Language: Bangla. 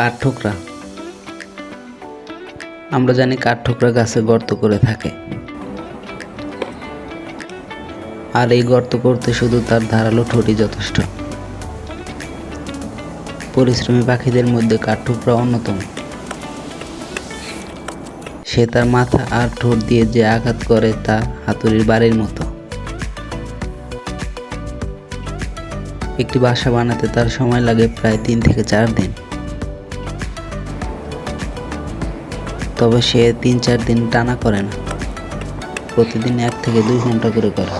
কাঠঠোকরা। আমরা জানি কাঠঠোকরা গাছে গর্ত করে থাকে। আর এই গর্ত করতে শুধু তার ধারালো ঠোঁটই যথেষ্ট। পরিশ্রমী পাখিদের মধ্যে কাঠঠোকরা অন্যতম। সে তার মাথা আর ঠোঁট দিয়ে যে আঘাত করে তা হাতুড়ির বাড়ির মতো। একটি বাসা বানাতে তার সময় লাগে প্রায় তিন থেকে চার দিন। তবে সে তিন চার দিন টানা করে না। প্রতিদিন এক থেকে দুই ঘণ্টা করে করে।